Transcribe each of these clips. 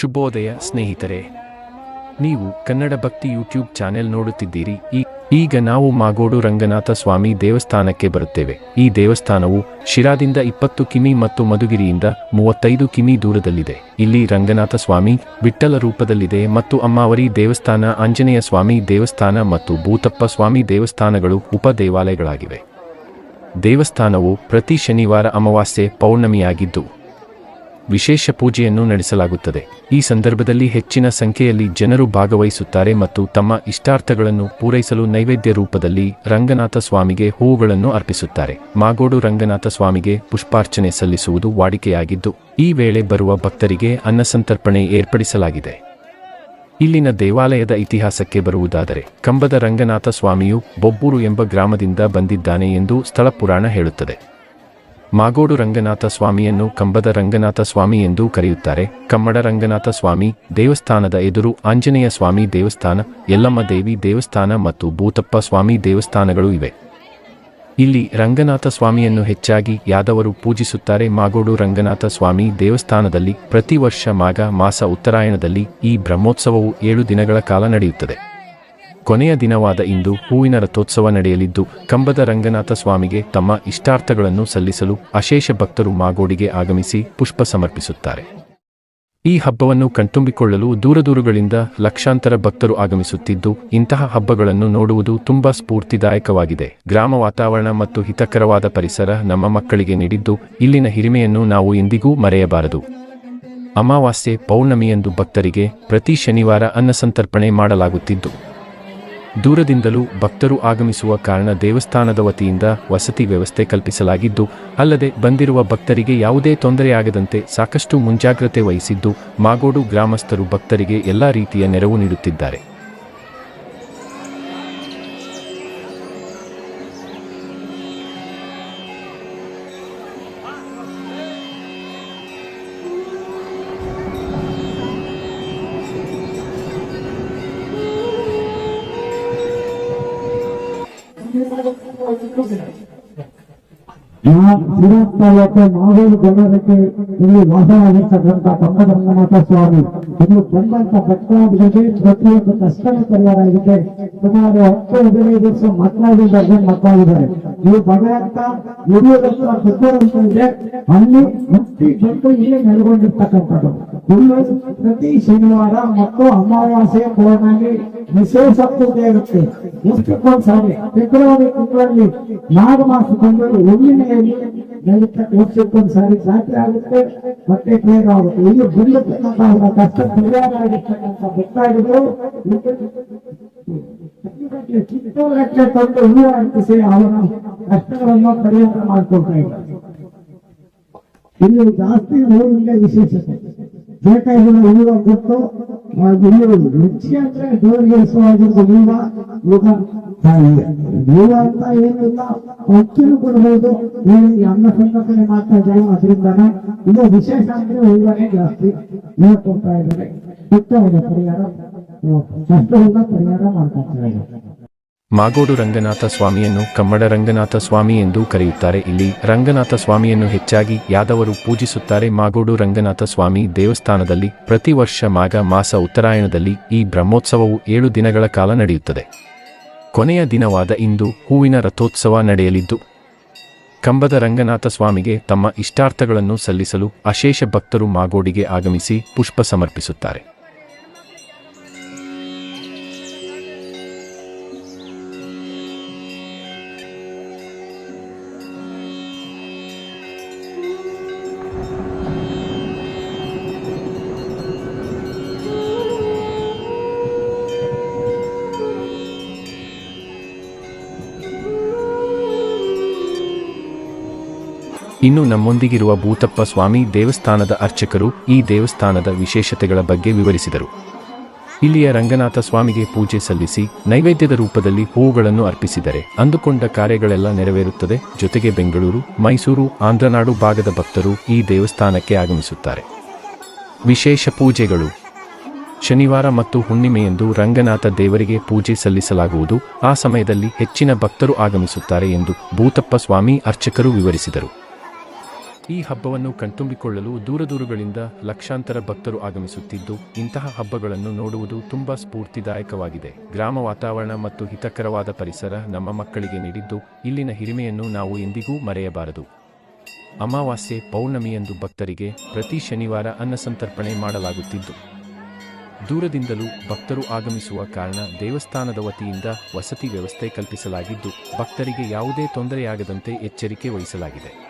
ಶುಭೋದಯ ಸ್ನೇಹಿತರೆ, ನೀವು ಕನ್ನಡ ಭಕ್ತಿ ಯೂಟ್ಯೂಬ್ ಚಾನೆಲ್ ನೋಡುತ್ತಿದ್ದೀರಿ. ಈ- ಈಗ ನಾವು ಮಾಗೋಡು ರಂಗನಾಥ ಸ್ವಾಮಿ ದೇವಸ್ಥಾನಕ್ಕೆ ಬರುತ್ತೇವೆ. ಈ ದೇವಸ್ಥಾನವು ಶಿರಾದಿಂದ ಇಪ್ಪತ್ತು ಕಿಮಿ ಮತ್ತು ಮಧುಗಿರಿಯಿಂದ ಮೂವತ್ತೈದು ಕಿಮಿ ದೂರದಲ್ಲಿದೆ. ಇಲ್ಲಿ ರಂಗನಾಥ ಸ್ವಾಮಿ ವಿಠ್ಠಲ ರೂಪದಲ್ಲಿದೆ ಮತ್ತು ಅಮ್ಮಾವರಿ ದೇವಸ್ಥಾನ, ಆಂಜನೇಯ ಸ್ವಾಮಿ ದೇವಸ್ಥಾನ ಮತ್ತು ಭೂತಪ್ಪ ಸ್ವಾಮಿ ದೇವಸ್ಥಾನಗಳು ಉಪ ದೇವಾಲಯಗಳಾಗಿವೆ. ದೇವಸ್ಥಾನವು ಪ್ರತಿ ಶನಿವಾರ ಅಮಾವಾಸ್ಯೆ ಪೌರ್ಣಮಿಯಾಗಿದ್ದು ವಿಶೇಷ ಪೂಜೆಯನ್ನು ನಡೆಸಲಾಗುತ್ತದೆ. ಈ ಸಂದರ್ಭದಲ್ಲಿ ಹೆಚ್ಚಿನ ಸಂಖ್ಯೆಯಲ್ಲಿ ಜನರು ಭಾಗವಹಿಸುತ್ತಾರೆ ಮತ್ತು ತಮ್ಮ ಇಷ್ಟಾರ್ಥಗಳನ್ನು ಪೂರೈಸಲು ನೈವೇದ್ಯ ರೂಪದಲ್ಲಿ ರಂಗನಾಥ ಸ್ವಾಮಿಗೆ ಹೂವುಗಳನ್ನು ಅರ್ಪಿಸುತ್ತಾರೆ. ಮಾಗೋಡು ರಂಗನಾಥ ಸ್ವಾಮಿಗೆ ಪುಷ್ಪಾರ್ಚನೆ ಸಲ್ಲಿಸುವುದು ವಾಡಿಕೆಯಾಗಿದ್ದು, ಈ ವೇಳೆ ಬರುವ ಭಕ್ತರಿಗೆ ಅನ್ನಸಂತರ್ಪಣೆ ಏರ್ಪಡಿಸಲಾಗಿದೆ. ಇಲ್ಲಿನ ದೇವಾಲಯದ ಇತಿಹಾಸಕ್ಕೆ ಬರುವುದಾದರೆ, ಕಂಬದ ರಂಗನಾಥ ಸ್ವಾಮಿಯು ಬೊಬ್ಬೂರು ಎಂಬ ಗ್ರಾಮದಿಂದ ಬಂದಿದ್ದಾನೆ ಎಂದು ಸ್ಥಳ ಪುರಾಣ ಹೇಳುತ್ತದೆ. ಮಾಗೋಡು ರಂಗನಾಥ ಸ್ವಾಮಿಯನ್ನು ಕಂಬದ ರಂಗನಾಥ ಸ್ವಾಮಿ ಎಂದೂ ಕರೆಯುತ್ತಾರೆ. ಕಮ್ಮಡ ರಂಗನಾಥ ಸ್ವಾಮಿ, ದೇವಸ್ಥಾನದ ಎದುರು ಆಂಜನೇಯ ಸ್ವಾಮಿ ದೇವಸ್ಥಾನ, ಯಲ್ಲಮ್ಮ ದೇವಿ ದೇವಸ್ಥಾನ ಮತ್ತು ಭೂತಪ್ಪ ಸ್ವಾಮಿ ದೇವಸ್ಥಾನಗಳು ಇವೆ. ಇಲ್ಲಿ ರಂಗನಾಥ ಸ್ವಾಮಿಯನ್ನು ಹೆಚ್ಚಾಗಿ ಯಾದವರು ಪೂಜಿಸುತ್ತಾರೆ. ಮಾಗೋಡು ರಂಗನಾಥ ಸ್ವಾಮಿ ದೇವಸ್ಥಾನದಲ್ಲಿ ಪ್ರತಿ ವರ್ಷ ಮಾಘ ಮಾಸ ಉತ್ತರಾಯಣದಲ್ಲಿ ಈ ಬ್ರಹ್ಮೋತ್ಸವವು ಏಳು ದಿನಗಳ ಕಾಲ ನಡೆಯುತ್ತದೆ. ಕೊನೆಯ ದಿನವಾದ ಇಂದು ಹೂವಿನ ರಥೋತ್ಸವ ನಡೆಯಲಿದ್ದು, ಕಂಬದ ರಂಗನಾಥ ಸ್ವಾಮಿಗೆ ತಮ್ಮ ಇಷ್ಟಾರ್ಥಗಳನ್ನು ಸಲ್ಲಿಸಲು ಅಶೇಷ ಭಕ್ತರು ಮಾಗೋಡಿಗೆ ಆಗಮಿಸಿ ಪುಷ್ಪ ಸಮರ್ಪಿಸುತ್ತಾರೆ. ಈ ಹಬ್ಬವನ್ನು ಕಣ್ತುಂಬಿಕೊಳ್ಳಲು ದೂರದೂರುಗಳಿಂದ ಲಕ್ಷಾಂತರ ಭಕ್ತರು ಆಗಮಿಸುತ್ತಿದ್ದು, ಇಂತಹ ಹಬ್ಬಗಳನ್ನು ನೋಡುವುದು ತುಂಬಾ ಸ್ಫೂರ್ತಿದಾಯಕವಾಗಿದೆ. ಗ್ರಾಮ ವಾತಾವರಣ ಮತ್ತು ಹಿತಕರವಾದ ಪರಿಸರ ನಮ್ಮ ಮಕ್ಕಳಿಗೆ ನೀಡಿದ್ದು, ಇಲ್ಲಿನ ಹಿರಿಮೆಯನ್ನು ನಾವು ಎಂದಿಗೂ ಮರೆಯಬಾರದು. ಅಮಾವಾಸ್ಯೆ ಪೌರ್ಣಮಿಯಂದು ಭಕ್ತರಿಗೆ ಪ್ರತಿ ಶನಿವಾರ ಅನ್ನಸಂತರ್ಪಣೆ ಮಾಡಲಾಗುತ್ತಿದ್ದು. ದೂರದಿಂದಲೂ ಭಕ್ತರು ಆಗಮಿಸುವ ಕಾರಣ ದೇವಸ್ಥಾನದ ವತಿಯಿಂದ ವಸತಿ ವ್ಯವಸ್ಥೆ ಕಲ್ಪಿಸಲಾಗಿದ್ದು, ಅಲ್ಲದೆ ಬಂದಿರುವ ಭಕ್ತರಿಗೆ ಯಾವುದೇ ತೊಂದರೆಯಾಗದಂತೆ ಸಾಕಷ್ಟು ಮುಂಜಾಗ್ರತೆ ವಹಿಸಿದ್ದು, ಮಾಗೋಡು ಗ್ರಾಮಸ್ಥರು ಭಕ್ತರಿಗೆ ಎಲ್ಲಾ ರೀತಿಯ ನೆರವು ನೀಡುತ್ತಿದ್ದಾರೆ. ಶ್ರೀರಂಗಕ್ಕೆ ಮಾವೇಲಿ ಜನರಿಗೆ ಇಲ್ಲಿ ವಾಸವಾಗಿರ್ತಕ್ಕಂಥ ಪಂಗರಂಗನಾಥ ಸ್ವಾಮಿ ಇಲ್ಲಿ ಬಂದಂತ ಭಕ್ತಾದಿಗಳಿಗೆ ಪ್ರತಿಯೊಂದು ಕಷ್ಟದ ಪರಿಹಾರ ಆಗಿದೆ ಸುಮಾರು ಹತ್ತು ಹದಿನೈದು ವರ್ಷ ಮಕ್ಕಳಾಗಿದ್ದಾರೆ ಮಕ್ಕಳಾಗಿದ್ದಾರೆ ಈ ಭಗವಂತ ಹಿರಿಯರತ್ರ ಸುತ್ತರಂತ ಇದೆ ಅಲ್ಲಿ ಮುಕ್ತಿ ಬಂದು ಇಲ್ಲಿ ನೆಲೆಗೊಂಡಿರ್ತಕ್ಕಂಥದ್ದು ಇಲ್ಲಿ ಪ್ರತಿ ಶನಿವಾರ ಮತ್ತು ಅಮಾವಾಸ್ಯೆ ಪೌರ್ಣಮಿ ವಿಶೇಷ ಪೂಜೆ ಇರುತ್ತೆ ವರ್ಷಕ್ಕೊಂದು ಸಾರಿ ಫೆಬ್ರವರಿ ತಿಂಗಳಲ್ಲಿ ನಾಗ ಮಾಸದಲ್ಲಿ ಹುಣ್ಣಿಮೆಯಲ್ಲಿ ನಡೀತಾ ವರ್ಷಕ್ಕೊಂದು ಸಾರಿ ಜಾತ್ರೆ ಆಗುತ್ತೆ ಮತ್ತೆ ಕ್ಲಿಯರ್ ಆಗುತ್ತೆ ಇಲ್ಲಿ ಬಂದಿರ್ತಕ್ಕಂಥ ಅವರ ಕಷ್ಟ ಪರಿಹಾರ ಆಗಿರ್ತಕ್ಕಂಥ ಭಕ್ತಾದಿಗಳು ಚಿತ್ತೂರಕ್ಕೆ ತಂದು ಹೂವು ಅರ್ಪಿಸಿ ಅವರ ಕಷ್ಟಗಳನ್ನು ಪರಿಹಾರ ಮಾಡ್ಕೊಳ್ತಾ ಇದ್ದಾರೆ ಇಲ್ಲಿ ಜಾಸ್ತಿ ಹೂವಿನ ವಿಶೇಷತೆ ಬೇಕಾಗಿರೋ ಹೂವ ಕೊಟ್ಟು ಇಲ್ಲಿ ರುಚಿ ಅಂದ್ರೆ ದೇವರಿಗೆ ಇಷ್ಟವಾಗಿರೋ ಹೂವ ಈಗ ಹೂವ ಅಂತ ಏನಿಲ್ಲ ಅಕ್ಕಿನೂ ಕೊಡಬಹುದು ಇಲ್ಲಿ ಅನ್ನ ಸಂಘಟನೆ ಮಾಡ್ತಾ ಇದ್ದಾರೆ. ಅದರಿಂದಾನೆ ಇದು ವಿಶೇಷ ಅಂದ್ರೆ ಹೂವನೇ ಜಾಸ್ತಿ. ನೋಡ್ಕೊಳ್ತಾ ಇದ್ದಾರೆ. ಕಷ್ಟವಾದ ಪರಿಹಾರ. ಕಷ್ಟದಿಂದ ಪರಿಹಾರ ಮಾಡ್ತಾ ಇದ್ದಾರೆ. ಮಾಗೋಡು ರಂಗನಾಥ ಸ್ವಾಮಿಯನ್ನು ಕಮ್ಮಡ ರಂಗನಾಥ ಸ್ವಾಮಿ ಎಂದು ಕರೆಯುತ್ತಾರೆ. ಇಲ್ಲಿ ರಂಗನಾಥ ಸ್ವಾಮಿಯನ್ನು ಹೆಚ್ಚಾಗಿ ಯಾದವರು ಪೂಜಿಸುತ್ತಾರೆ. ಮಾಗೋಡು ರಂಗನಾಥ ಸ್ವಾಮಿ ದೇವಸ್ಥಾನದಲ್ಲಿ ಪ್ರತಿ ವರ್ಷ ಮಾಘ ಮಾಸ ಉತ್ತರಾಯಣದಲ್ಲಿ ಈ ಬ್ರಹ್ಮೋತ್ಸವವು ಏಳು ದಿನಗಳ ಕಾಲ ನಡೆಯುತ್ತದೆ. ಕೊನೆಯ ದಿನವಾದ ಇಂದು ಹೂವಿನ ರಥೋತ್ಸವ ನಡೆಯಲಿದ್ದು, ಕಂಬದ ರಂಗನಾಥ ಸ್ವಾಮಿಗೆ ತಮ್ಮ ಇಷ್ಟಾರ್ಥಗಳನ್ನು ಸಲ್ಲಿಸಲು ಅಶೇಷ ಭಕ್ತರು ಮಾಗೋಡಿಗೆ ಆಗಮಿಸಿ ಪುಷ್ಪ ಸಮರ್ಪಿಸುತ್ತಾರೆ. ಇನ್ನು ನಮ್ಮೊಂದಿಗಿರುವ ಭೂತಪ್ಪ ಸ್ವಾಮಿ ದೇವಸ್ಥಾನದ ಅರ್ಚಕರು ಈ ದೇವಸ್ಥಾನದ ವಿಶೇಷತೆಗಳ ಬಗ್ಗೆ ವಿವರಿಸಿದರು. ಇಲ್ಲಿಯ ರಂಗನಾಥ ಸ್ವಾಮಿಗೆ ಪೂಜೆ ಸಲ್ಲಿಸಿ ನೈವೇದ್ಯದ ರೂಪದಲ್ಲಿ ಹೂವುಗಳನ್ನು ಅರ್ಪಿಸಿದರೆ ಅಂದುಕೊಂಡ ಕಾರ್ಯಗಳೆಲ್ಲ ನೆರವೇರುತ್ತದೆ. ಜೊತೆಗೆ ಬೆಂಗಳೂರು, ಮೈಸೂರು, ಆಂಧ್ರನಾಡು ಭಾಗದ ಭಕ್ತರು ಈ ದೇವಸ್ಥಾನಕ್ಕೆ ಆಗಮಿಸುತ್ತಾರೆ. ವಿಶೇಷ ಪೂಜೆಗಳು. ಶನಿವಾರ ಮತ್ತು ಹುಣ್ಣಿಮೆಯಂದು ರಂಗನಾಥ ದೇವರಿಗೆ ಪೂಜೆ ಸಲ್ಲಿಸಲಾಗುವುದು. ಆ ಸಮಯದಲ್ಲಿ ಹೆಚ್ಚಿನ ಭಕ್ತರು ಆಗಮಿಸುತ್ತಾರೆ ಎಂದು ಭೂತಪ್ಪ ಸ್ವಾಮಿ ಅರ್ಚಕರು ವಿವರಿಸಿದರು. ಈ ಹಬ್ಬವನ್ನು ಕಣ್ತುಂಬಿಕೊಳ್ಳಲು ದೂರದೂರುಗಳಿಂದ ಲಕ್ಷಾಂತರ ಭಕ್ತರು ಆಗಮಿಸುತ್ತಿದ್ದು, ಇಂತಹ ಹಬ್ಬಗಳನ್ನು ನೋಡುವುದು ತುಂಬಾ ಸ್ಫೂರ್ತಿದಾಯಕವಾಗಿದೆ. ಗ್ರಾಮ ವಾತಾವರಣ ಮತ್ತು ಹಿತಕರವಾದ ಪರಿಸರ ನಮ್ಮ ಮಕ್ಕಳಿಗೆ ನೀಡಿದ್ದು, ಇಲ್ಲಿನ ಹಿರಿಮೆಯನ್ನು ನಾವು ಎಂದಿಗೂ ಮರೆಯಬಾರದು. ಅಮಾವಾಸ್ಯೆ ಪೌರ್ಣಮಿಯಂದು ಭಕ್ತರಿಗೆ ಪ್ರತಿ ಶನಿವಾರ ಅನ್ನಸಂತರ್ಪಣೆ ಮಾಡಲಾಗುತ್ತಿದ್ದು, ದೂರದಿಂದಲೂ ಭಕ್ತರು ಆಗಮಿಸುವ ಕಾರಣ ದೇವಸ್ಥಾನದ ವತಿಯಿಂದ ವಸತಿ ವ್ಯವಸ್ಥೆ ಕಲ್ಪಿಸಲಾಗಿದ್ದು, ಭಕ್ತರಿಗೆ ಯಾವುದೇ ತೊಂದರೆಯಾಗದಂತೆ ಎಚ್ಚರಿಕೆ ವಹಿಸಲಾಗಿದೆ.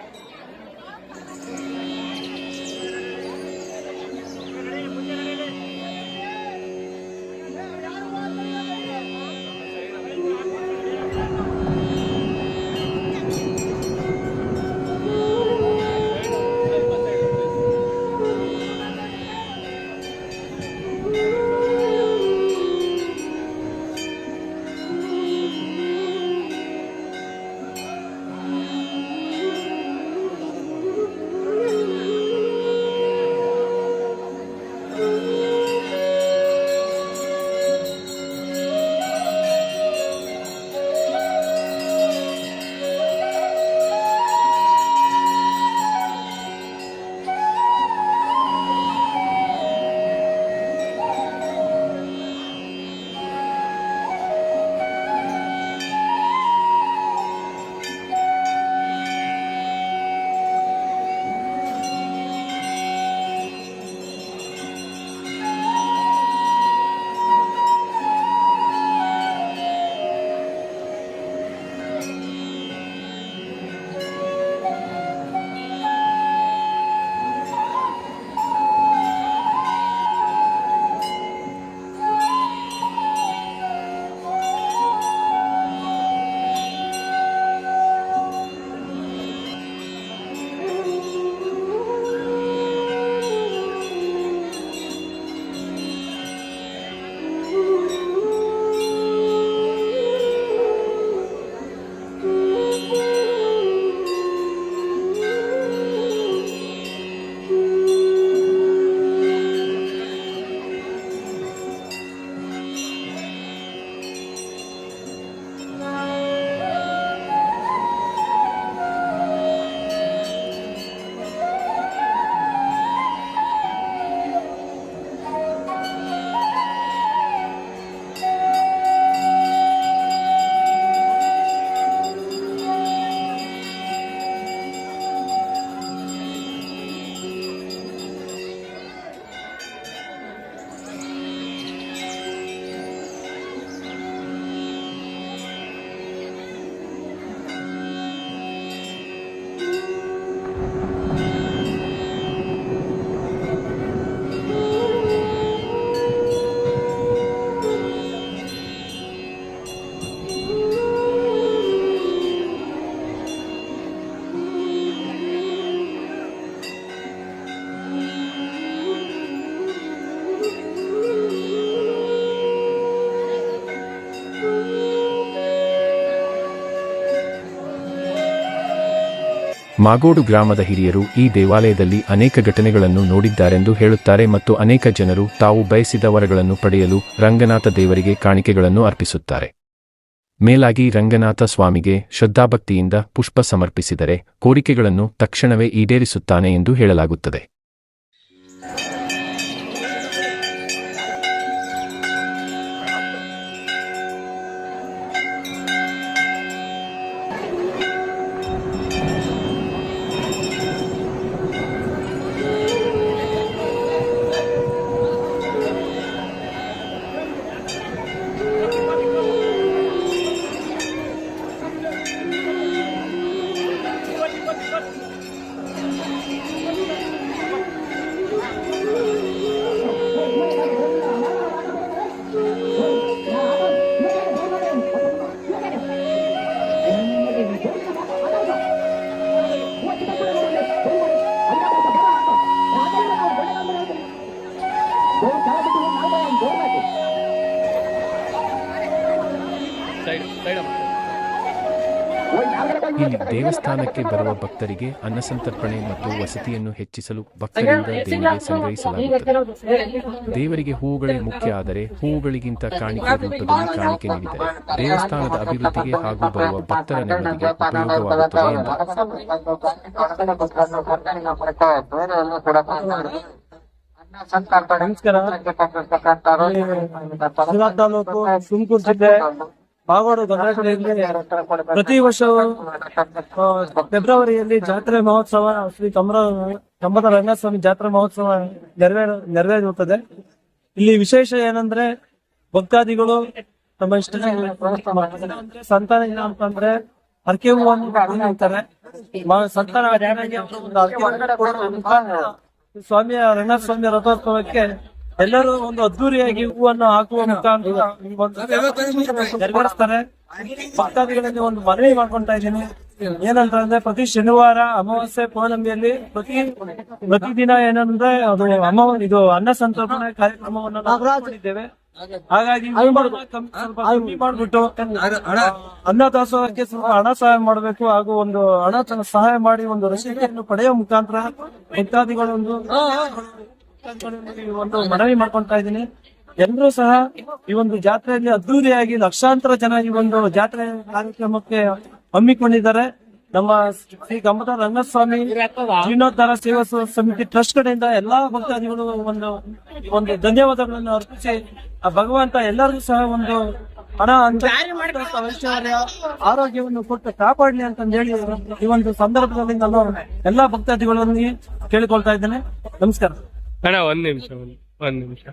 ಮಾಗೋಡು ಗ್ರಾಮದ ಹಿರಿಯರು ಈ ದೇವಾಲಯದಲ್ಲಿ ಅನೇಕ ಘಟನೆಗಳನ್ನು ನೋಡಿದ್ದಾರೆಂದು ಹೇಳುತ್ತಾರೆ ಮತ್ತು ಅನೇಕ ಜನರು ತಾವು ಬಯಸಿದ ವರಗಳನ್ನು ಪಡೆಯಲು ರಂಗನಾಥ ದೇವರಿಗೆ ಕಾಣಿಕೆಗಳನ್ನು ಅರ್ಪಿಸುತ್ತಾರೆ. ಮೇಲಾಗಿ ರಂಗನಾಥ ಸ್ವಾಮಿಗೆ ಶ್ರದ್ಧಾಭಕ್ತಿಯಿಂದ ಪುಷ್ಪ ಸಮರ್ಪಿಸಿದರೆ ಕೋರಿಕೆಗಳನ್ನು ತಕ್ಷಣವೇ ಈಡೇರಿಸುತ್ತಾನೆ ಎಂದು ಹೇಳಲಾಗುತ್ತದೆ. ಸೈಡ್ ಸೈಡ್ ಇಲ್ಲಿ ದೇವಸ್ಥಾನಕ್ಕೆ ಬರುವ ಭಕ್ತರಿಗೆ ಅನ್ನಸಂತರ್ಪಣೆ ಮತ್ತು ವಸತಿಯನ್ನು ಹೆಚ್ಚಿಸಲು ಭಕ್ತರಿಂದ ದೇವಿಗೆ ಸಂಗ್ರಹಿಸಲಾಗುತ್ತದೆ. ದೇವರಿಗೆ ಹೂವುಗಳೇ ಮುಖ್ಯ ಆದರೆ ಹೂವುಗಳಿಗಿಂತ ಕಾಣಿಕೆ ರೂಪದಲ್ಲಿ ಕಾಣಿಕೆ ನೀಡಿದರೆ ದೇವಸ್ಥಾನದ ಅಭಿವೃದ್ಧಿಗೆ ಹಾಗೂ ಬರುವ ಭಕ್ತರ ನೆಮ್ಮದಿಗೆ ಉಪಯೋಗವಾಗುತ್ತದೆ ಎಂದರು ನಮಸ್ಕಾರ. ಶಿರಾ ತಾಲೂಕು ತುಮಕೂರು ಜಿಲ್ಲೆ ಬಾಗೋಡು ಪ್ರತಿ ವರ್ಷ ಫೆಬ್ರವರಿಯಲ್ಲಿ ಜಾತ್ರೆ ಮಹೋತ್ಸವ ಶ್ರೀ ಕಮರ ಕಂಬದ ರಂಗಸ್ವಾಮಿ ಜಾತ್ರೆ ಮಹೋತ್ಸವ ನೆರವೇರ ನೆರವೇರುತ್ತದೆ. ಇಲ್ಲಿ ವಿಶೇಷ ಏನಂದ್ರೆ ಭಕ್ತಾದಿಗಳು ತಮ್ಮ ಇಷ್ಟ ಸಂತಾನ ಇಲ್ಲ ಅಂತಂದ್ರೆ ಹರಕೆ ಹೂವನ್ನು ಸಂತಾನ ಸ್ವಾಮಿಯ ರಂಗನಾಥ ಸ್ವಾಮಿಯ ರಥೋತ್ಸವಕ್ಕೆ ಎಲ್ಲರೂ ಒಂದು ಅದ್ದೂರಿಯಾಗಿ ಹೂವನ್ನು ಹಾಕುವ ಮುಖಾಂತರ ನೆರವೇರಿಸ್ತಾರೆ ಭಕ್ತಾದಿಗಳಲ್ಲಿ ಒಂದು ಮನವಿ ಮಾಡ್ಕೊಂತ ಇದ್ದೀನಿ. ಏನಂತಂದ್ರೆ ಪ್ರತಿ ಶನಿವಾರ ಅಮಾವಾಸ್ಯೆ ಪೌರ್ಣಮಿಯಲ್ಲಿ ಪ್ರತಿ ಪ್ರತಿದಿನ ಏನಂದ್ರೆ ಅದು ಅಮ್ಮ ಇದು ಅನ್ನ ಸಂತರ್ಪಣೆ ಕಾರ್ಯಕ್ರಮವನ್ನು ನಾವು ಮಾಡಿದ್ದೇವೆ ಹಾಗಾಗಿ ಮಾಡ್ಬಿಟ್ಟು ಅನ್ನ ದಾಸೋಹಕ್ಕೆ ಸ್ವಲ್ಪ ಹಣ ಸಹಾಯ ಮಾಡಬೇಕು ಹಾಗೂ ಒಂದು ಹಣ ಸಹಾಯ ಮಾಡಿ ಒಂದು ರಸೀದಿಯನ್ನು ಪಡೆಯುವ ಮುಖಾಂತರ ಇತ್ಯಾದಿಗಳೊಂದು ಒಂದು ಒಂದು ಮನವಿ ಮಾಡ್ಕೊಂತಾ ಇದ್ದೀನಿ. ಎಲ್ಲರೂ ಸಹ ಈ ಒಂದು ಜಾತ್ರೆಯಲ್ಲಿ ಅದ್ದೂರಿಯಾಗಿ ಲಕ್ಷಾಂತರ ಜನ ಈ ಒಂದು ಜಾತ್ರೆ ಕಾರ್ಯಕ್ರಮಕ್ಕೆ ಹಮ್ಮಿಕೊಂಡಿದ್ದಾರೆ. ನಮ್ಮ ಶ್ರೀ ಗಂಬದ ರಂಗಸ್ವಾಮಿ ಜೀರ್ಣೋದ್ಧಾರ ಸೇವಾ ಸಮಿತಿ ಟ್ರಸ್ಟ್ ಕಡೆಯಿಂದ ಎಲ್ಲಾ ಭಕ್ತಾದಿಗಳು ಒಂದು ಒಂದು ಧನ್ಯವಾದಗಳನ್ನು ಅರ್ಪಿಸಿ ಆ ಭಗವಂತ ಎಲ್ಲರಿಗೂ ಸಹ ಒಂದು ಹಣ ಅಂತ ಆರೋಗ್ಯವನ್ನು ಕೊಟ್ಟು ಕಾಪಾಡಲಿ ಅಂತ ಹೇಳಿ ಈ ಒಂದು ಸಂದರ್ಭದಲ್ಲಿ ನಾನು ಎಲ್ಲಾ ಭಕ್ತಾದಿಗಳಲ್ಲಿ ಕೇಳಿಕೊಳ್ತಾ ಇದ್ದೇನೆ. ನಮಸ್ಕಾರ. ಅಣ್ಣ ಒಂದ್ ನಿಮಿಷ ಒಂದ್ ಒಂದ್ ನಿಮಿಷ.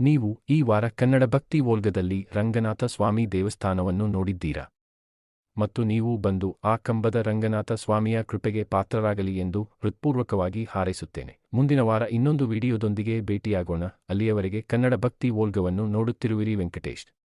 ನೀವು ಈ ವಾರ ಕನ್ನಡ ಭಕ್ತಿ ವೋಲ್ಗದಲ್ಲಿ ರಂಗನಾಥ ಸ್ವಾಮಿ ದೇವಸ್ಥಾನವನ್ನು ನೋಡಿದ್ದೀರಾ? ಮತ್ತು ನೀವು ಬಂದು ಆ ಕಂಬದ ರಂಗನಾಥ ಸ್ವಾಮಿಯ ಕೃಪೆಗೆ ಪಾತ್ರರಾಗಲಿ ಎಂದು ಹೃತ್ಪೂರ್ವಕವಾಗಿ ಹಾರೈಸುತ್ತೇನೆ. ಮುಂದಿನ ವಾರ ಇನ್ನೊಂದು ವಿಡಿಯೋದೊಂದಿಗೆ ಭೇಟಿಯಾಗೋಣ. ಅಲ್ಲಿಯವರೆಗೆ ಕನ್ನಡ ಭಕ್ತಿ ವೋಲ್ಗವನ್ನು ನೋಡುತ್ತಿರುವಿರಿ ವೆಂಕಟೇಶ್.